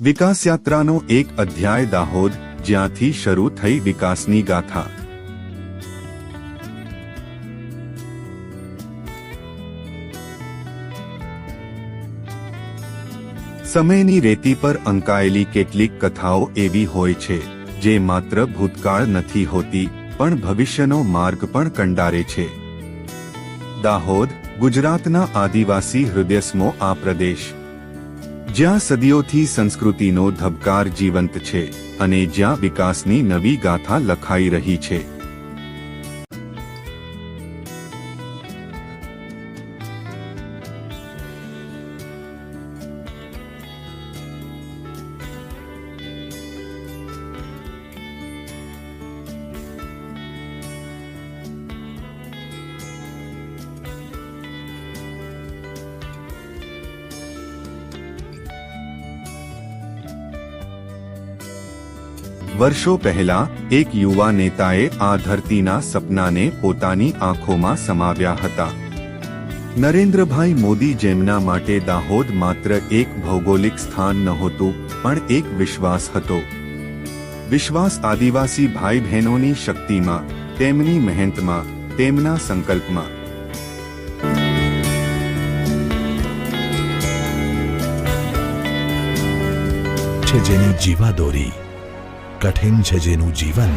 વિકાસ યાત્રાનો એક અધ્યાય દાહોદ, જ્યાંથી શરૂ થઈ વિકાસની ગાથા. સમયની રેતી પર અંકાયેલી કેટલીક કથાઓ એવી હોય છે, જે માત્ર ભૂતકાળ નથી હોતી, પણ ભવિષ્યનો માર્ગ પણ કંડારે છે. દાહોદ, ગુજરાતના આદિવાસી હૃદયસ્મો આ પ્રદેશ. જ્યાં સદીઓથી સંસ્કૃતિનો ધબકાર જીવંત છે અને જ્યાં વિકાસની નવી ગાથા લખાઈ રહી છે. વર્ષો પહેલા, એક યુવા નેતાએ આ ધરતીના સપનાને પોતાની આંખોમાં સમાવ્યા હતા. નરેન્દ્રભાઈ મોદી જેમના માટે દાહોદ માત્ર એક ભૌગોલિક સ્થાન નહોતું, પણ એક વિશ્વાસ હતો. વિશ્વાસ આદિવાસી ભાઈ બહેનોની શક્તિમાં, તેમની મહેનતમાં, તેમના સંકલ્પમાં. છે જેની જીવાદોરી કઠિન છે જેનું જીવન.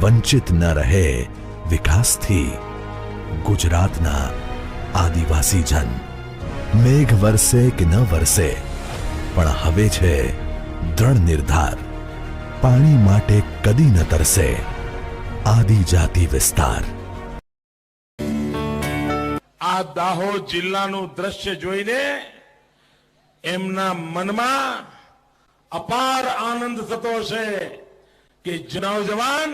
વંચિત ન રહે વિકાસથી. ગુજરાતના આદિવાસી જન. મેઘ વરસે કે ન વરસે, પણ હવે છે દ્રઢ નિર્ધાર. પાણી માટે કદી ન તરસે આદિજાતિ વિસ્તાર. આ દાહોદ જિલ્લાનું દ્રશ્ય જોઈને એમના મનમાં અપાર આનંદ થતો હશે કે નવજવાન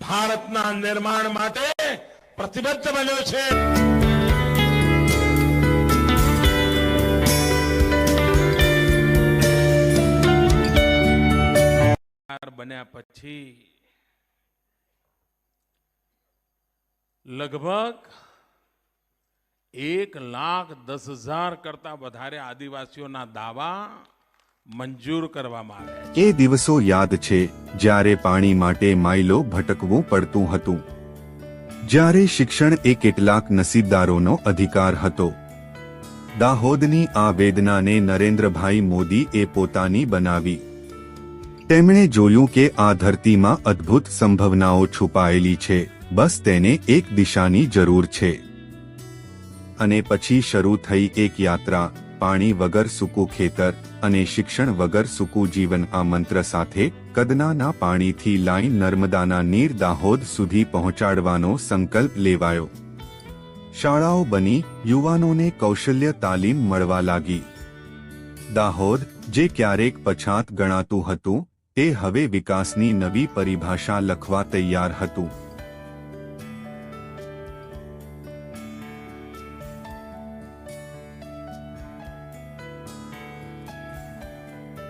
ભારતના નિર્માણ માટે પ્રતિબદ્ધ બન્યો છે. બન્યા પછી લગભગ એક લાખ દસ હજાર કરતા વધારે આદિવાસીઓના દાવા મંજૂર કરવામાં આવ્યા એ દિવસો યાદ છે, જ્યારે પાણી માટે માઇલો ભટકવું પડતું હતું. જ્યારે શિક્ષણ એ કેટલાક નસીબદારોનો અધિકાર હતો. દાહોદની આ વેદનાને નરેન્દ્રભાઈ મોદી એ પોતાની બનાવી. તેમણે જોયું કે આ ધરતીમાં અદ્ભુત સંભાવનાઓ છુપાયેલી છે, બસ તેને એક દિશાની જરૂર છે. અને પછી શરૂ થઈ એક યાત્રા. પાણી વગર સૂકું ખેતર અને શિક્ષણ વગર સૂકું જીવન આ મંત્ર સાથે કદનાના પાણીથી લાઈન નર્મદાના નીર દાહોદ સુધી પહોંચાડવાનો સંકલ્પ લેવાયો. શાળાઓ બની, યુવાનોને કૌશલ્ય તાલીમ મળવા લાગી. દાહોદ, જે ક્યારેક પછાત ગણાતું હતું, તે હવે વિકાસની નવી પરિભાષા લખવા તૈયાર હતું.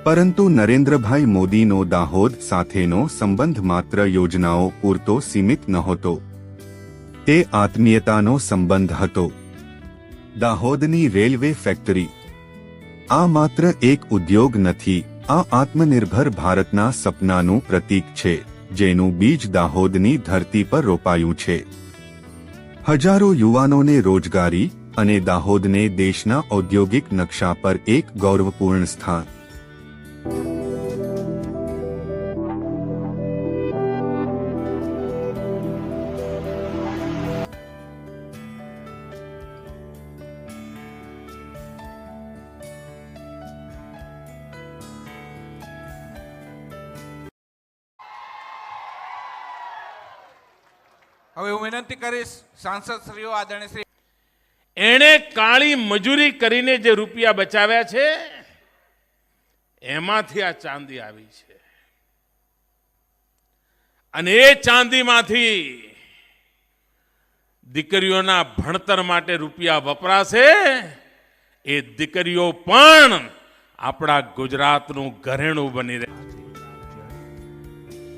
પરંતુ નરેન્દ્રભાઈ મોદીનો દાહોદ સાથેનો સંબંધ માત્ર યોજનાઓ પૂરતો સીમિત નહોતો. તે આત્મીયતાનો સંબંધ હતો. દાહોદની રેલવે ફેક્ટરી. આ માત્ર એક ઉદ્યોગ નથી, આ આત્મનિર્ભર ભારતના સપનાનું પ્રતીક છે, જેનું બીજ દાહોદની ધરતી પર રોપાયું છે. હજારો યુવાનોને રોજગારી અને દાહોદને દેશના ઔદ્યોગિક નકશા પર એક ગૌરવપૂર્ણ સ્થાન. હવે હું વિનંતી કરીશ સાંસદ શ્રીઓ આદરણીય શ્રી એણે કાળી મજૂરી કરીને જે રૂપિયા બચાવ્યા છે, એમાંથી આ ચાંદી આવી છે. અને એ ચાંદીમાંથી દીકરીઓના ભણતર માટે રૂપિયા વપરાશે, એ દીકરીઓ પણ આપણા ગુજરાતનું ઘરેણું બની રહે.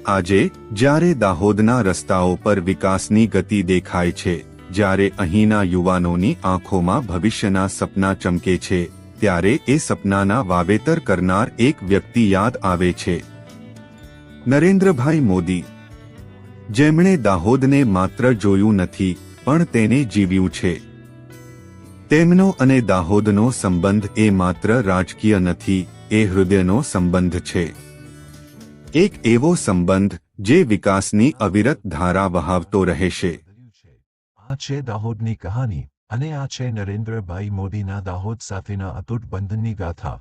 આજે, જ્યારે દાહોદના રસ્તાઓ પર વિકાસની ગતિ દેખાય છે, જ્યારે અહીંના યુવાનોની આંખોમાં ભવિષ્યના સપના ચમકે છે, ત્યારે એ સપનાના વાવેતર કરનાર એક વ્યક્તિ યાદ આવે છે. નરેન્દ્રભાઈ મોદી. જેમણે દાહોદને માત્ર જોયું નથી, પણ તેને જીવ્યું છે. તેમનો અને દાહોદનો સંબંધ એ માત્ર રાજકીય નથી, એ હૃદયનો સંબંધ છે. એક એવો સંબંધ જે વિકાસની અવિરત ધારા વહાવતો રહેશે. આ છે દાહોદની કહાની, અને આ છે નરેન્દ્રભાઈ મોદીના દાહોદ સાથેના અતૂટ બંધનની ગાથા.